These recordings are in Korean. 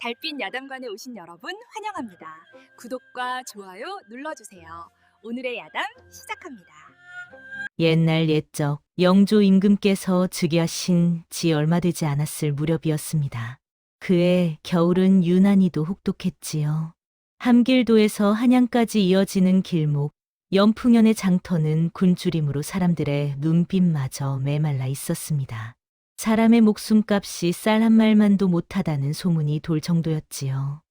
달빛 야담관에 오신 여러분 환영합니다. 구독과 좋아요 눌러주세요. 오늘의 야담 시작합니다. 옛날 옛적 영조 임금께서 즉위하신 지 얼마 되지 않았을 무렵이었습니다. 그해 겨울은 유난히도 혹독했지요. 함길도에서 한양까지 이어지는 길목, 연풍연의 장터는 굶주림으로 사람들의 눈빛마저 메말라 있었습니다. 사람의 목숨값이 쌀 한 말만도 못하다는 소문이 돌 정도였지요.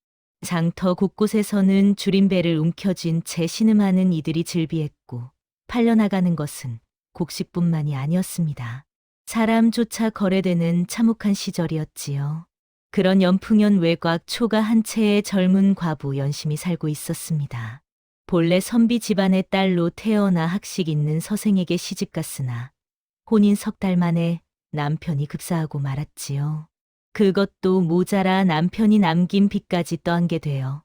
장터 곳곳에서는 줄임배를 움켜쥔 채 신음하는 이들이 즐비했고 팔려나가는 것은 곡식뿐만이 아니었습니다. 사람조차 거래되는 참혹한 시절이었지요. 그런 연풍연 외곽 초가 한 채의 젊은 과부 연심이 살고 있었습니다. 본래 선비 집안의 딸로 태어나 학식 있는 서생에게 시집갔으나 혼인 석 달 만에 남편이 급사하고 말았지요. 그것도 모자라 남편이 남긴 빚까지 떠안게 되어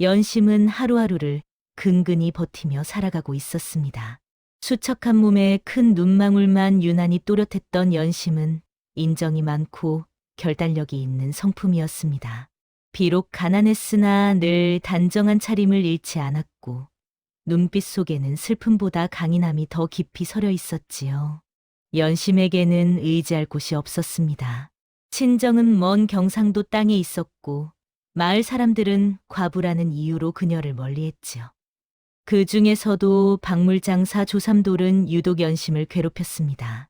연심은 하루하루를 근근히 버티며 살아가고 있었습니다. 수척한 몸에 큰 눈망울만 유난히 또렷했던 연심은 인정이 많고 결단력이 있는 성품이었습니다. 비록 가난했으나 늘 단정한 차림을 잃지 않았고 눈빛 속에는 슬픔보다 강인함이 더 깊이 서려 있었지요. 연심에게는 의지할 곳이 없었습니다. 친정은 먼 경상도 땅에 있었고 마을 사람들은 과부라는 이유로 그녀를 멀리했지요. 그 중에서도 박물장사 조삼돌은 유독 연심을 괴롭혔습니다.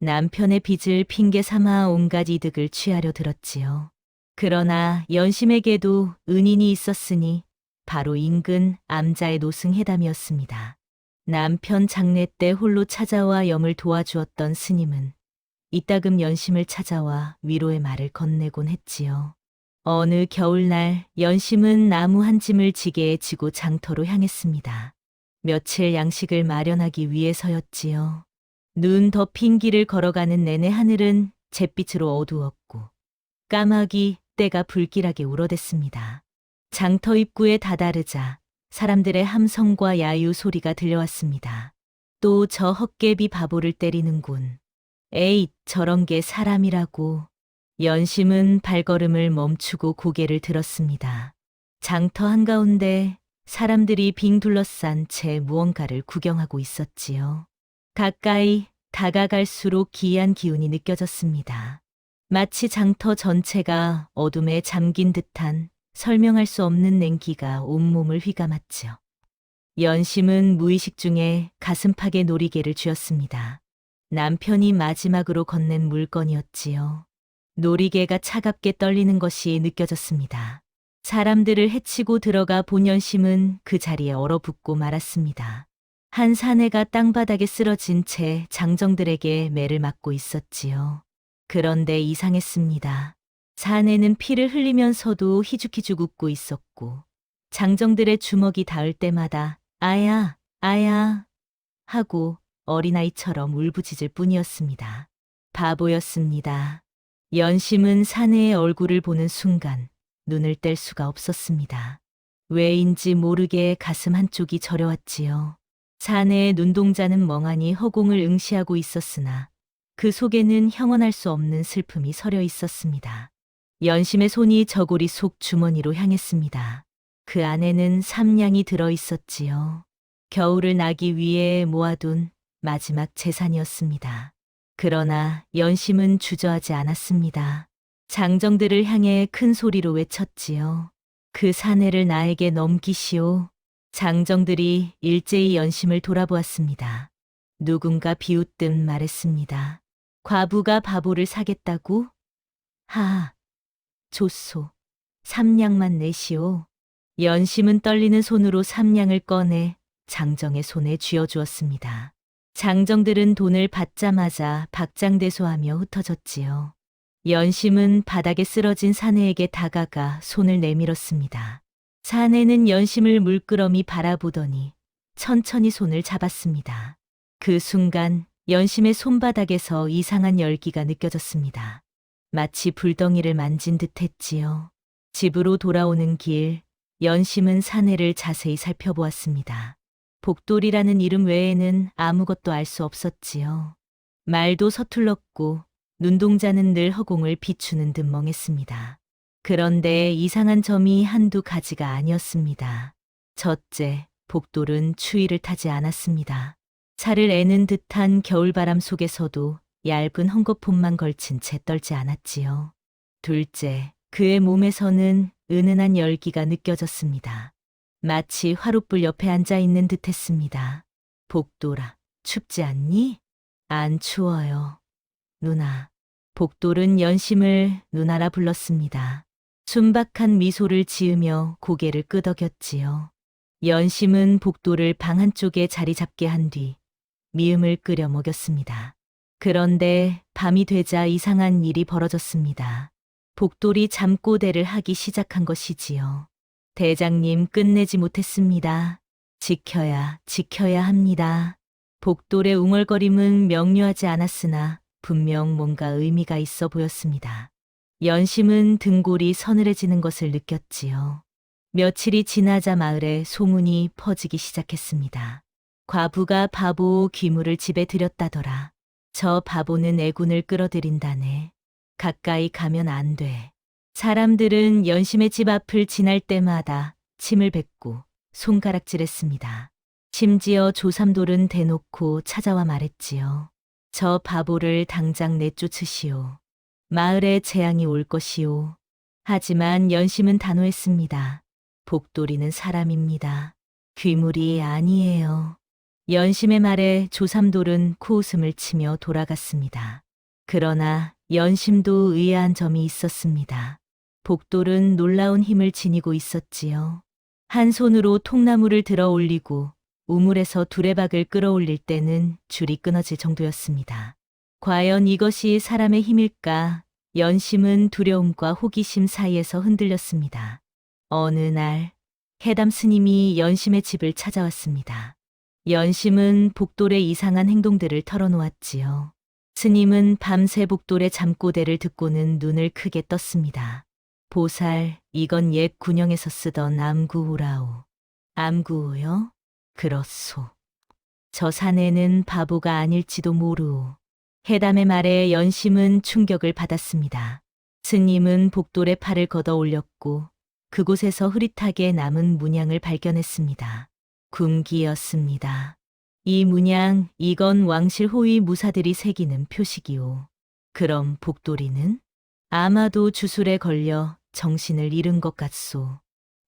남편의 빚을 핑계 삼아 온갖 이득을 취하려 들었지요. 그러나 연심에게도 은인이 있었으니 바로 인근 암자의 노승 해담이었습니다. 남편 장례 때 홀로 찾아와 염을 도와주었던 스님은 이따금 연심을 찾아와 위로의 말을 건네곤 했지요. 어느 겨울날 연심은 나무 한 짐을 지게에 지고 장터로 향했습니다. 며칠 양식을 마련하기 위해서였지요. 눈 덮인 길을 걸어가는 내내 하늘은 잿빛으로 어두웠고 까마귀 때가 불길하게 울어댔습니다. 장터 입구에 다다르자 사람들의 함성과 야유 소리가 들려왔습니다. 또 저 헛개비 바보를 때리는군. 에잇, 저런 게 사람이라고. 연심은 발걸음을 멈추고 고개를 들었습니다. 장터 한가운데 사람들이 빙 둘러싼 채 무언가를 구경하고 있었지요. 가까이 다가갈수록 기이한 기운이 느껴졌습니다. 마치 장터 전체가 어둠에 잠긴 듯한 설명할 수 없는 냉기가 온몸을 휘감았지요. 연심은 무의식 중에 가슴팍에 놀이개를 쥐었습니다. 남편이 마지막으로 건넨 물건이었지요. 놀이개가 차갑게 떨리는 것이 느껴졌습니다. 사람들을 해치고 들어가 본 연심은 그 자리에 얼어붙고 말았습니다. 한 사내가 땅바닥에 쓰러진 채 장정들에게 매를 맞고 있었지요. 그런데 이상했습니다. 사내는 피를 흘리면서도 희죽희죽 웃고 있었고 장정들의 주먹이 닿을 때마다 아야, 아야 하고 어린아이처럼 울부짖을 뿐이었습니다. 바보였습니다. 연심은 사내의 얼굴을 보는 순간 눈을 뗄 수가 없었습니다. 왜인지 모르게 가슴 한쪽이 저려왔지요. 사내의 눈동자는 멍하니 허공을 응시하고 있었으나 그 속에는 형언할 수 없는 슬픔이 서려 있었습니다. 연심의 손이 저고리 속 주머니로 향했습니다. 그 안에는 삼냥이 들어 있었지요. 겨울을 나기 위해 모아둔 마지막 재산이었습니다. 그러나 연심은 주저하지 않았습니다. 장정들을 향해 큰 소리로 외쳤지요. 그 사내를 나에게 넘기시오. 장정들이 일제히 연심을 돌아보았습니다. 누군가 비웃듯 말했습니다. 과부가 바보를 사겠다고? 하, 좋소. 삼냥만 내시오. 연심은 떨리는 손으로 삼냥을 꺼내 장정의 손에 쥐어주었습니다. 장정들은 돈을 받자마자 박장대소하며 흩어졌지요. 연심은 바닥에 쓰러진 사내에게 다가가 손을 내밀었습니다. 사내는 연심을 물끄러미 바라보더니 천천히 손을 잡았습니다. 그 순간 연심의 손바닥에서 이상한 열기가 느껴졌습니다. 마치 불덩이를 만진 듯 했지요. 집으로 돌아오는 길, 연심은 사내를 자세히 살펴보았습니다. 복돌이라는 이름 외에는 아무것도 알 수 없었지요. 말도 서툴렀고 눈동자는 늘 허공을 비추는 듯 멍했습니다. 그런데 이상한 점이 한두 가지가 아니었습니다. 첫째, 복돌은 추위를 타지 않았습니다. 살을 애는 듯한 겨울바람 속에서도 얇은 헝겊폼만 걸친 채 떨지 않았지요. 둘째, 그의 몸에서는 은은한 열기가 느껴졌습니다. 마치 화롯불 옆에 앉아 있는 듯 했습니다. 복돌아, 춥지 않니? 안 추워요. 누나. 복돌은 연심을 누나라 불렀습니다. 순박한 미소를 지으며 고개를 끄덕였지요. 연심은 복돌을 방 한쪽에 자리 잡게 한 뒤 미음을 끓여 먹였습니다. 그런데 밤이 되자 이상한 일이 벌어졌습니다. 복돌이 잠꼬대를 하기 시작한 것이지요. 대장님 끝내지 못했습니다. 지켜야, 지켜야 합니다. 복돌의 웅얼거림은 명료하지 않았으나 분명 뭔가 의미가 있어 보였습니다. 연심은 등골이 서늘해지는 것을 느꼈지요. 며칠이 지나자 마을에 소문이 퍼지기 시작했습니다. 과부가 바보 귀물을 집에 들였다더라. 저 바보는 애군을 끌어들인다네. 가까이 가면 안 돼. 사람들은 연심의 집 앞을 지날 때마다 침을 뱉고 손가락질했습니다. 심지어 조삼돌은 대놓고 찾아와 말했지요. 저 바보를 당장 내쫓으시오. 마을에 재앙이 올 것이오. 하지만 연심은 단호했습니다. 복돌이는 사람입니다. 귀물이 아니에요. 연심의 말에 조삼돌은 코웃음을 치며 돌아갔습니다. 그러나 연심도 의아한 점이 있었습니다. 복돌은 놀라운 힘을 지니고 있었지요. 한 손으로 통나무를 들어 올리고 우물에서 두레박을 끌어올릴 때는 줄이 끊어질 정도였습니다. 과연 이것이 사람의 힘일까? 연심은 두려움과 호기심 사이에서 흔들렸습니다. 어느 날 해담 스님이 연심의 집을 찾아왔습니다. 연심은 복돌의 이상한 행동들을 털어놓았지요. 스님은 밤새 복돌의 잠꼬대를 듣고는 눈을 크게 떴습니다. 보살, 이건 옛 군영에서 쓰던 암구우라오. 암구우요? 그렇소. 저 사내는 바보가 아닐지도 모르오. 해담의 말에 연심은 충격을 받았습니다. 스님은 복돌의 팔을 걷어 올렸고 그곳에서 흐릿하게 남은 문양을 발견했습니다. 군기였습니다. 이 문양, 이건 왕실 호위 무사들이 새기는 표식이오. 그럼 복돌이는? 아마도 주술에 걸려 정신을 잃은 것 같소.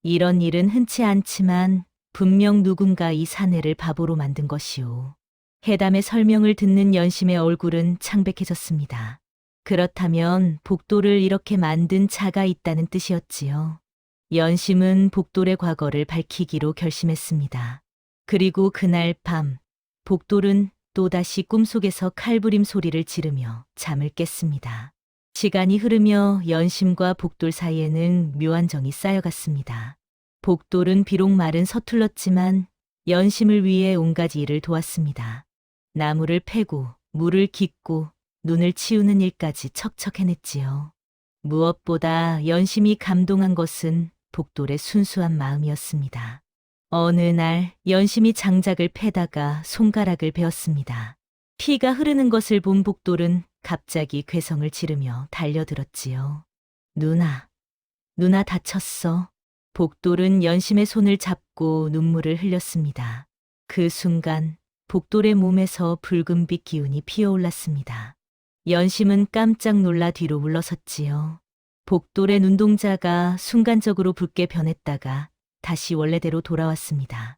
이런 일은 흔치 않지만 분명 누군가 이 사내를 바보로 만든 것이오. 해담의 설명을 듣는 연심의 얼굴은 창백해졌습니다. 그렇다면 복돌을 이렇게 만든 자가 있다는 뜻이었지요. 연심은 복돌의 과거를 밝히기로 결심했습니다. 그리고 그날 밤, 복돌은 또다시 꿈속에서 칼부림 소리를 지르며 잠을 깼습니다. 시간이 흐르며 연심과 복돌 사이에는 묘한 정이 쌓여갔습니다. 복돌은 비록 말은 서툴렀지만 연심을 위해 온갖 일을 도왔습니다. 나무를 패고 물을 깃고 눈을 치우는 일까지 척척 해냈지요. 무엇보다 연심이 감동한 것은 복돌의 순수한 마음이었습니다. 어느 날 연심이 장작을 패다가 손가락을 베었습니다. 피가 흐르는 것을 본 복돌은 갑자기 괴성을 지르며 달려들었지요. 누나, 누나 다쳤어. 복돌은 연심의 손을 잡고 눈물을 흘렸습니다. 그 순간 복돌의 몸에서 붉은빛 기운이 피어올랐습니다. 연심은 깜짝 놀라 뒤로 물러섰지요. 복돌의 눈동자가 순간적으로 붉게 변했다가 다시 원래대로 돌아왔습니다.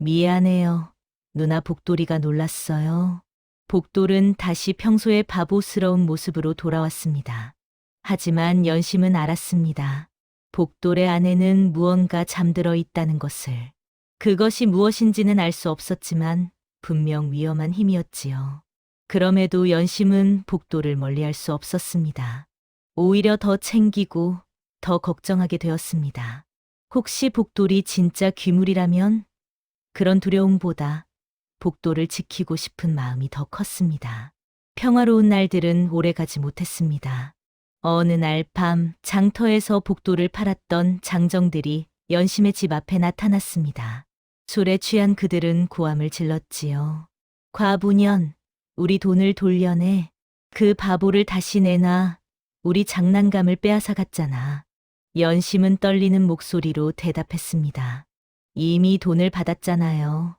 미안해요. 누나 복돌이가 놀랐어요. 복돌은 다시 평소의 바보스러운 모습으로 돌아왔습니다. 하지만 연심은 알았습니다. 복돌의 안에는 무언가 잠들어 있다는 것을. 그것이 무엇인지는 알 수 없었지만 분명 위험한 힘이었지요. 그럼에도 연심은 복돌을 멀리할 수 없었습니다. 오히려 더 챙기고 더 걱정하게 되었습니다. 혹시 복돌이 진짜 귀물이라면 그런 두려움보다 복돌을 지키고 싶은 마음이 더 컸습니다. 평화로운 날들은 오래 가지 못했습니다. 어느 날 밤 장터에서 복돌을 팔았던 장정들이 연심의 집 앞에 나타났습니다. 술에 취한 그들은 고함을 질렀지요. 과부년, 우리 돈을 돌려내. 그 바보를 다시 내놔. 우리 장난감을 빼앗아 갔잖아. 연심은 떨리는 목소리로 대답했습니다. 이미 돈을 받았잖아요.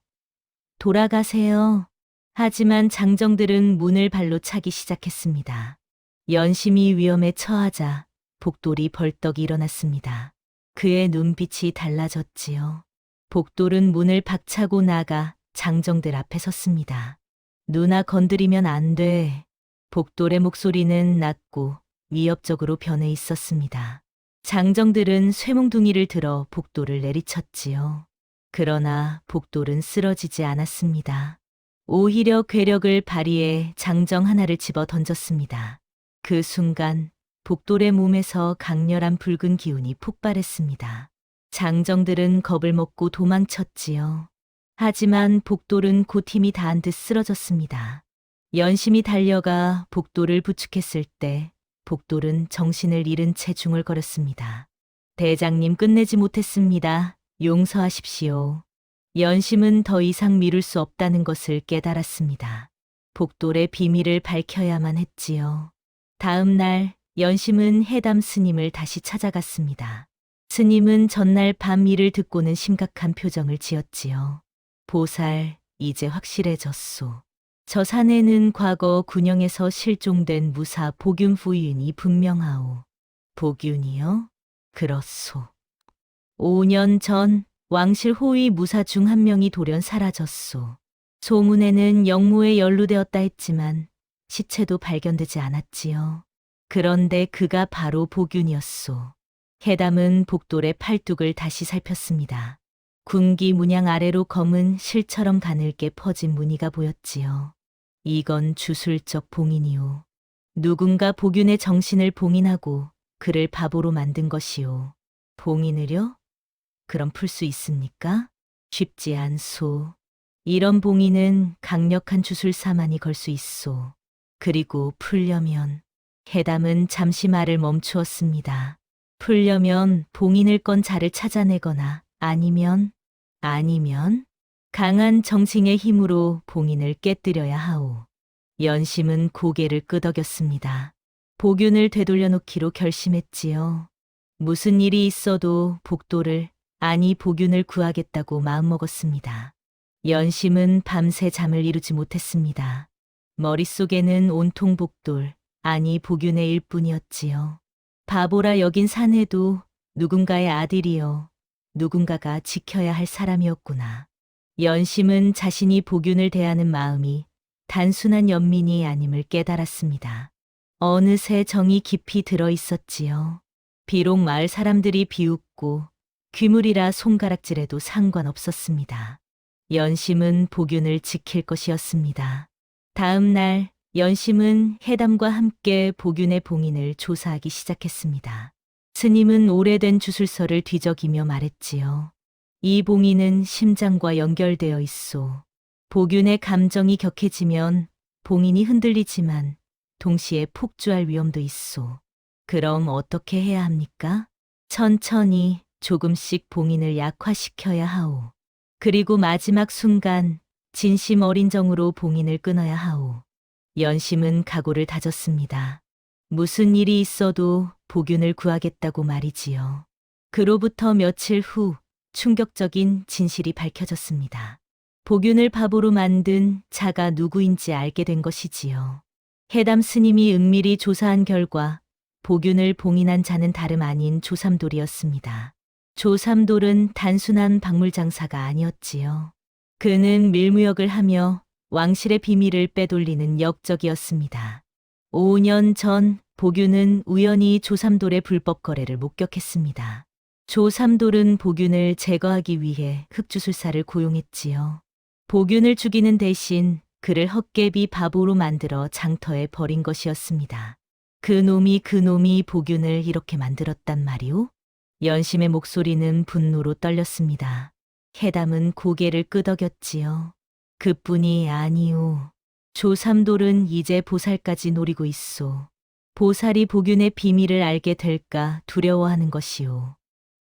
돌아가세요. 하지만 장정들은 문을 발로 차기 시작했습니다. 연심이 위험에 처하자 복돌이 벌떡 일어났습니다. 그의 눈빛이 달라졌지요. 복돌은 문을 박차고 나가 장정들 앞에 섰습니다. 누나 건드리면 안 돼. 복돌의 목소리는 낮고 위협적으로 변해 있었습니다. 장정들은 쇠몽둥이를 들어 복돌을 내리쳤지요. 그러나 복돌은 쓰러지지 않았습니다. 오히려 괴력을 발휘해 장정 하나를 집어 던졌습니다. 그 순간 복돌의 몸에서 강렬한 붉은 기운이 폭발했습니다. 장정들은 겁을 먹고 도망쳤지요. 하지만 복돌은 곧 힘이 다한 듯 쓰러졌습니다. 연심이 달려가 복돌을 부축했을 때 복돌은 정신을 잃은 채 중얼거렸습니다. 대장님 끝내지 못했습니다. 용서하십시오. 연심은 더 이상 미룰 수 없다는 것을 깨달았습니다. 복돌의 비밀을 밝혀야만 했지요. 다음 날 연심은 해담 스님을 다시 찾아갔습니다. 스님은 전날 밤 일을 듣고는 심각한 표정을 지었지요. 보살, 이제 확실해졌소. 저 산에는 과거 군영에서 실종된 무사 복윤 후인이 분명하오. 복윤이요? 그렇소. 5년 전 왕실 호위 무사 중 한 명이 돌연 사라졌소. 소문에는 영모에 연루되었다 했지만 시체도 발견되지 않았지요. 그런데 그가 바로 복윤이었소. 해담은 복돌의 팔뚝을 다시 살폈습니다. 군기 문양 아래로 검은 실처럼 가늘게 퍼진 무늬가 보였지요. 이건 주술적 봉인이오. 누군가 복윤의 정신을 봉인하고 그를 바보로 만든 것이오. 봉인을요? 그럼 풀 수 있습니까? 쉽지 않소. 이런 봉인은 강력한 주술사만이 걸 수 있소. 그리고 풀려면 해담은 잠시 말을 멈추었습니다. 풀려면 봉인을 건 자를 찾아내거나 아니면 아니면 강한 정칭의 힘으로 봉인을 깨뜨려야 하오. 연심은 고개를 끄덕였습니다. 복윤을 되돌려 놓기로 결심했지요. 무슨 일이 있어도 복도를 아니 복윤을 구하겠다고 마음먹었습니다. 연심은 밤새 잠을 이루지 못했습니다. 머릿속에는 온통 복돌, 아니 복윤의 일뿐이었지요. 바보라 여긴 사내도 누군가의 아들이요. 누군가가 지켜야 할 사람이었구나. 연심은 자신이 복윤을 대하는 마음이 단순한 연민이 아님을 깨달았습니다. 어느새 정이 깊이 들어 있었지요. 비록 마을 사람들이 비웃고 귀물이라 손가락질해도 상관없었습니다. 연심은 복윤을 지킬 것이었습니다. 다음 날 연심은 해담과 함께 복윤의 봉인을 조사하기 시작했습니다. 스님은 오래된 주술서를 뒤적이며 말했지요. 이 봉인은 심장과 연결되어 있소. 복윤의 감정이 격해지면 봉인이 흔들리지만 동시에 폭주할 위험도 있소. 그럼 어떻게 해야 합니까? 천천히 조금씩 봉인을 약화시켜야 하오. 그리고 마지막 순간 진심 어린 정으로 봉인을 끊어야 하오. 연심은 각오를 다졌습니다. 무슨 일이 있어도 복윤을 구하겠다고 말이지요. 그로부터 며칠 후 충격적인 진실이 밝혀졌습니다. 복윤을 바보로 만든 자가 누구인지 알게 된 것이지요. 해담 스님이 은밀히 조사한 결과 복윤을 봉인한 자는 다름 아닌 조삼돌이었습니다. 조삼돌은 단순한 박물 장사가 아니었지요. 그는 밀무역을 하며 왕실의 비밀을 빼돌리는 역적이었습니다. 5년 전 복윤은 우연히 조삼돌의 불법 거래를 목격했습니다. 조삼돌은 복윤을 제거하기 위해 흑주술사를 고용했지요. 복윤을 죽이는 대신 그를 헛개비 바보로 만들어 장터에 버린 것이었습니다. 그 놈이 그 놈이 복윤을 이렇게 만들었단 말이오? 연심의 목소리는 분노로 떨렸습니다. 해담은 고개를 끄덕였지요. 그뿐이 아니오. 조삼돌은 이제 보살까지 노리고 있소. 보살이 복윤의 비밀을 알게 될까 두려워하는 것이오.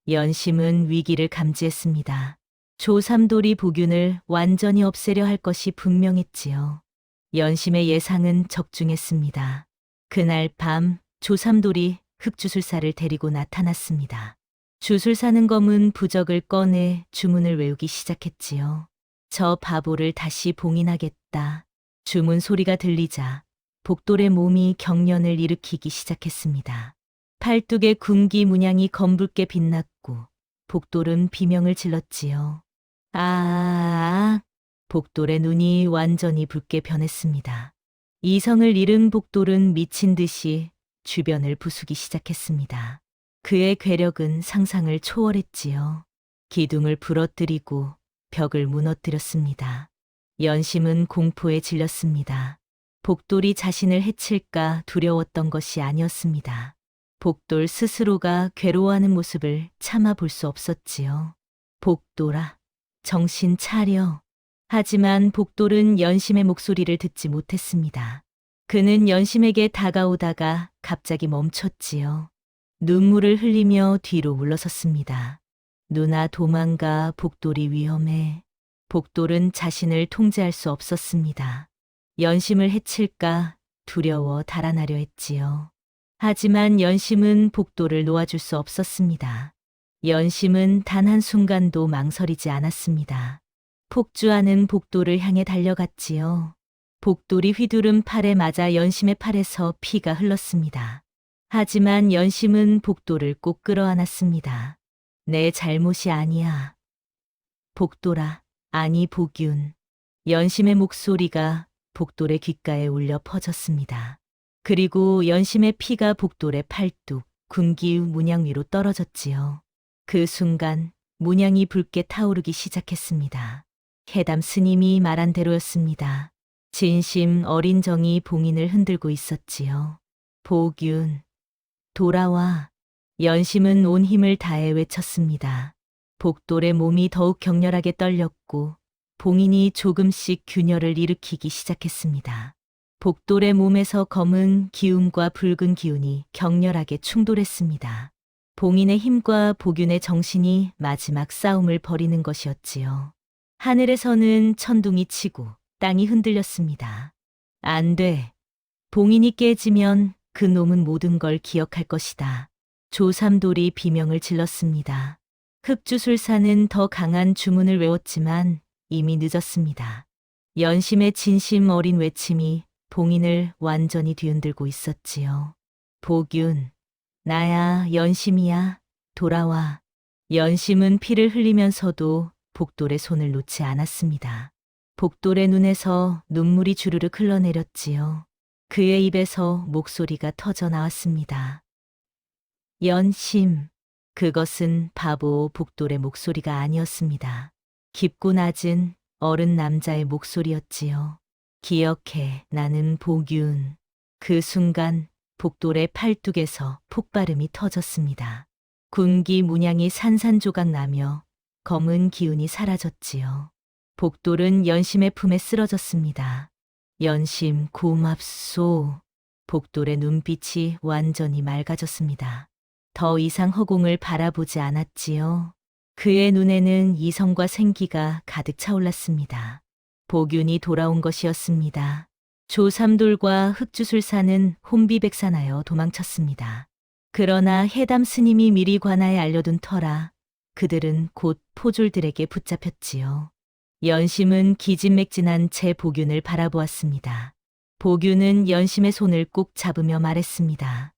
연심은 위기를 감지했습니다. 조삼돌이 복윤을 완전히 없애려 할 것이 분명했지요. 연심의 예상은 적중했습니다. 그날 밤 조삼돌이 흑주술사를 데리고 나타났습니다. 주술사는 검은 부적을 꺼내 주문을 외우기 시작했지요. 저 바보를 다시 봉인하겠다. 주문 소리가 들리자 복돌의 몸이 경련을 일으키기 시작했습니다. 팔뚝의 군기 문양이 검붉게 빛났고 복돌은 비명을 질렀지요. 아, 복돌의 눈이 완전히 붉게 변했습니다. 이성을 잃은 복돌은 미친 듯이 주변을 부수기 시작했습니다. 그의 괴력은 상상을 초월했지요. 기둥을 부러뜨리고 벽을 무너뜨렸습니다. 연심은 공포에 질렸습니다. 복돌이 자신을 해칠까 두려웠던 것이 아니었습니다. 복돌 스스로가 괴로워하는 모습을 참아 볼 수 없었지요. 복돌아, 정신 차려. 하지만 복돌은 연심의 목소리를 듣지 못했습니다. 그는 연심에게 다가오다가 갑자기 멈췄지요. 눈물을 흘리며 뒤로 물러섰습니다. 누나 도망가 복돌이 위험해. 복돌은 자신을 통제할 수 없었습니다. 연심을 해칠까 두려워 달아나려 했지요. 하지만 연심은 복돌을 놓아줄 수 없었습니다. 연심은 단 한순간도 망설이지 않았습니다. 폭주하는 복돌을 향해 달려갔지요. 복돌이 휘두른 팔에 맞아 연심의 팔에서 피가 흘렀습니다. 하지만 연심은 복돌을 꼭 끌어안았습니다. 내 잘못이 아니야. 복돌아, 아니 복윤. 연심의 목소리가 복돌의 귓가에 울려 퍼졌습니다. 그리고 연심의 피가 복돌의 팔뚝, 군기 문양 위로 떨어졌지요. 그 순간 문양이 붉게 타오르기 시작했습니다. 해담 스님이 말한 대로였습니다. 진심 어린 정이 봉인을 흔들고 있었지요. 복윤, 돌아와. 연심은 온 힘을 다해 외쳤습니다. 복돌의 몸이 더욱 격렬하게 떨렸고 봉인이 조금씩 균열을 일으키기 시작했습니다. 복돌의 몸에서 검은 기운과 붉은 기운이 격렬하게 충돌했습니다. 봉인의 힘과 복윤의 정신이 마지막 싸움을 벌이는 것이었지요. 하늘에서는 천둥이 치고 땅이 흔들렸습니다. 안 돼. 봉인이 깨지면 그 놈은 모든 걸 기억할 것이다. 조삼돌이 비명을 질렀습니다. 흑주술사는 더 강한 주문을 외웠지만 이미 늦었습니다. 연심의 진심 어린 외침이 봉인을 완전히 뒤흔들고 있었지요. 복윤, 나야 연심이야, 돌아와. 연심은 피를 흘리면서도 복돌의 손을 놓지 않았습니다. 복돌의 눈에서 눈물이 주르륵 흘러내렸지요. 그의 입에서 목소리가 터져 나왔습니다. 연심. 그것은 바보 복돌의 목소리가 아니었습니다. 깊고 낮은 어른 남자의 목소리였지요. 기억해, 나는 복윤. 그 순간 복돌의 팔뚝에서 폭발음이 터졌습니다. 군기 문양이 산산조각 나며 검은 기운이 사라졌지요. 복돌은 연심의 품에 쓰러졌습니다. 연심 고맙소. 복돌의 눈빛이 완전히 맑아졌습니다. 더 이상 허공을 바라보지 않았지요. 그의 눈에는 이성과 생기가 가득 차올랐습니다. 복윤이 돌아온 것이었습니다. 조삼돌과 흑주술사는 혼비백산하여 도망쳤습니다. 그러나 해담 스님이 미리 관하에 알려둔 터라 그들은 곧 포졸들에게 붙잡혔지요. 연심은 기진맥진한 제 복윤을 바라보았습니다. 복윤은 연심의 손을 꼭 잡으며 말했습니다.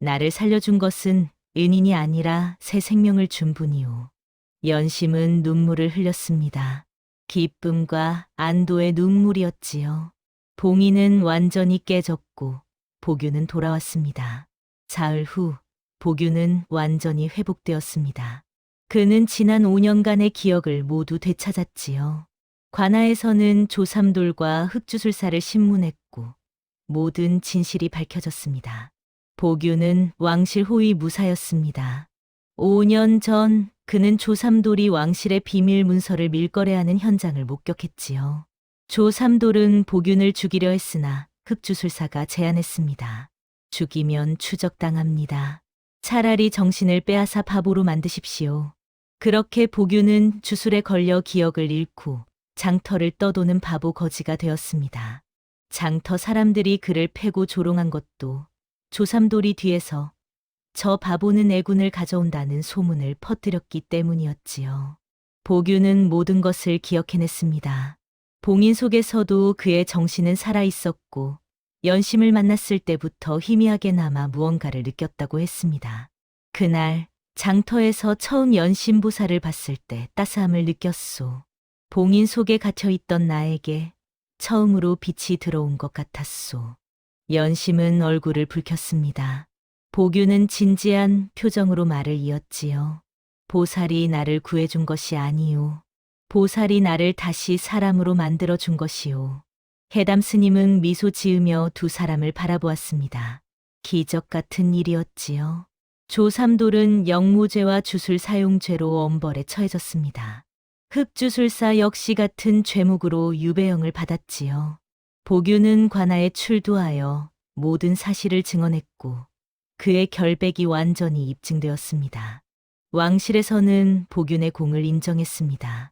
나를 살려준 것은 은인이 아니라 새 생명을 준 분이오. 연심은 눈물을 흘렸습니다. 기쁨과 안도의 눈물이었지요. 봉이는 완전히 깨졌고 복유는 돌아왔습니다. 사흘 후 복유는 완전히 회복되었습니다. 그는 지난 5년간의 기억을 모두 되찾았지요. 관아에서는 조삼돌과 흑주술사를 신문했고 모든 진실이 밝혀졌습니다. 복유는 왕실 호위 무사였습니다. 5년 전 그는 조삼돌이 왕실의 비밀 문서를 밀거래하는 현장을 목격했지요. 조삼돌은 복윤을 죽이려 했으나 흑주술사가 제안했습니다. 죽이면 추적당합니다. 차라리 정신을 빼앗아 바보로 만드십시오. 그렇게 복윤은 주술에 걸려 기억을 잃고 장터를 떠도는 바보 거지가 되었습니다. 장터 사람들이 그를 패고 조롱한 것도 조삼돌이 뒤에서 저 바보는 애군을 가져온다는 소문을 퍼뜨렸기 때문이었지요. 보규는 모든 것을 기억해냈습니다. 봉인 속에서도 그의 정신은 살아 있었고 연심을 만났을 때부터 희미하게 남아 무언가를 느꼈다고 했습니다. 그날 장터에서 처음 연심보살을 봤을 때 따스함을 느꼈소. 봉인 속에 갇혀 있던 나에게 처음으로 빛이 들어온 것 같았소. 연심은 얼굴을 붉혔습니다. 보규는 진지한 표정으로 말을 이었지요. 보살이 나를 구해준 것이 아니요. 보살이 나를 다시 사람으로 만들어 준 것이요. 해담 스님은 미소 지으며 두 사람을 바라보았습니다. 기적 같은 일이었지요. 조삼돌은 영모죄와 주술 사용죄로 엄벌에 처해졌습니다. 흑주술사 역시 같은 죄목으로 유배형을 받았지요. 보규는 관아에 출두하여 모든 사실을 증언했고 그의 결백이 완전히 입증되었습니다. 왕실에서는 보균의 공을 인정했습니다.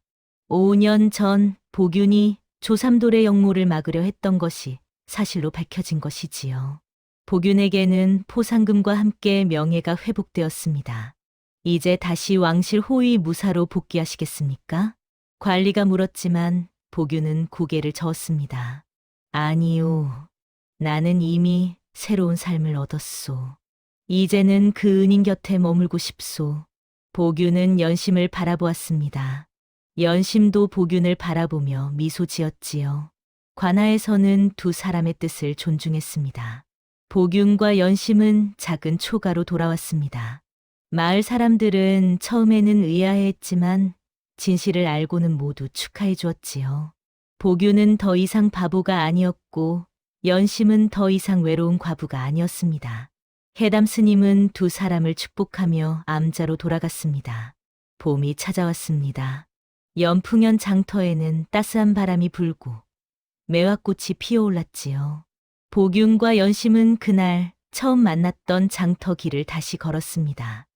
5년 전 보균이 조삼돌의 역모를 막으려 했던 것이 사실로 밝혀진 것이지요. 보균에게는 포상금과 함께 명예가 회복되었습니다. 이제 다시 왕실 호위 무사로 복귀하시겠습니까? 관리가 물었지만 보균은 고개를 저었습니다. 아니요. 나는 이미 새로운 삶을 얻었소. 이제는 그 은인 곁에 머물고 싶소. 보균은 연심을 바라보았습니다. 연심도 보균을 바라보며 미소 지었지요. 관아에서는 두 사람의 뜻을 존중했습니다. 보균과 연심은 작은 초가로 돌아왔습니다. 마을 사람들은 처음에는 의아해했지만 진실을 알고는 모두 축하해 주었지요. 보균은 더 이상 바보가 아니었고 연심은 더 이상 외로운 과부가 아니었습니다. 해담 스님은 두 사람을 축복하며 암자로 돌아갔습니다. 봄이 찾아왔습니다. 연풍연 장터에는 따스한 바람이 불고 매화꽃이 피어올랐지요. 보균과 연심은 그날 처음 만났던 장터 길을 다시 걸었습니다.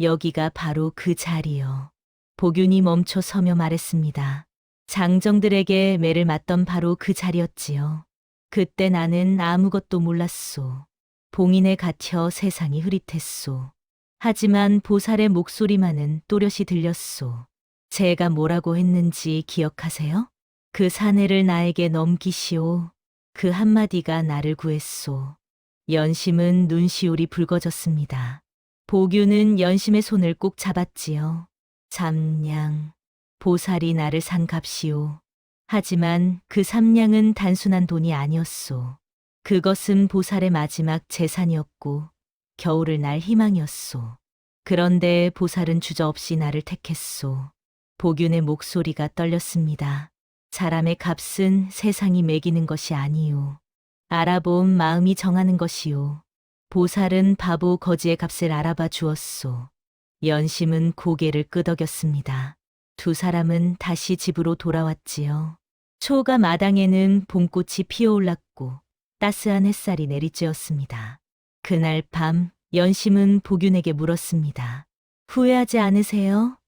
여기가 바로 그 자리요. 보균이 멈춰 서며 말했습니다. 장정들에게 매를 맞던 바로 그 자리였지요. 그때 나는 아무것도 몰랐소. 봉인에 갇혀 세상이 흐릿했소. 하지만 보살의 목소리만은 또렷이 들렸소. 제가 뭐라고 했는지 기억하세요? 그 사내를 나에게 넘기시오. 그 한마디가 나를 구했소. 연심은 눈시울이 붉어졌습니다. 보규는 연심의 손을 꼭 잡았지요. 잠냥, 보살이 나를 산 값이오. 하지만 그 삼냥은 단순한 돈이 아니었소. 그것은 보살의 마지막 재산이었고 겨울을 날 희망이었소. 그런데 보살은 주저없이 나를 택했소. 보균의 목소리가 떨렸습니다. 사람의 값은 세상이 매기는 것이 아니요. 알아본 마음이 정하는 것이요. 보살은 바보 거지의 값을 알아봐 주었소. 연심은 고개를 끄덕였습니다. 두 사람은 다시 집으로 돌아왔지요. 초가 마당에는 봄꽃이 피어올랐고 따스한 햇살이 내리쬐었습니다. 그날 밤 연심은 보균에게 물었습니다. 후회하지 않으세요?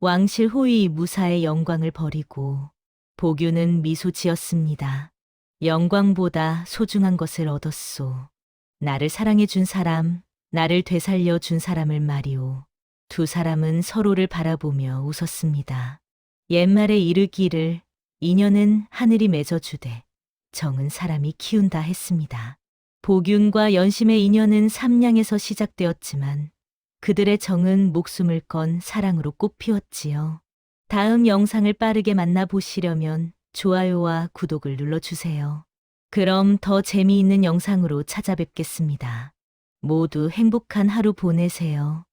왕실 호위 무사의 영광을 버리고 보균은 미소 지었습니다. 영광보다 소중한 것을 얻었소. 나를 사랑해 준 사람, 나를 되살려 준 사람을 말이오. 두 사람은 서로를 바라보며 웃었습니다. 옛말에 이르기를 인연은 하늘이 맺어주되 정은 사람이 키운다 했습니다. 보균과 연심의 인연은 삼냥에서 시작되었지만 그들의 정은 목숨을 건 사랑으로 꽃피웠지요. 다음 영상을 빠르게 만나보시려면 좋아요와 구독을 눌러주세요. 그럼 더 재미있는 영상으로 찾아뵙겠습니다. 모두 행복한 하루 보내세요.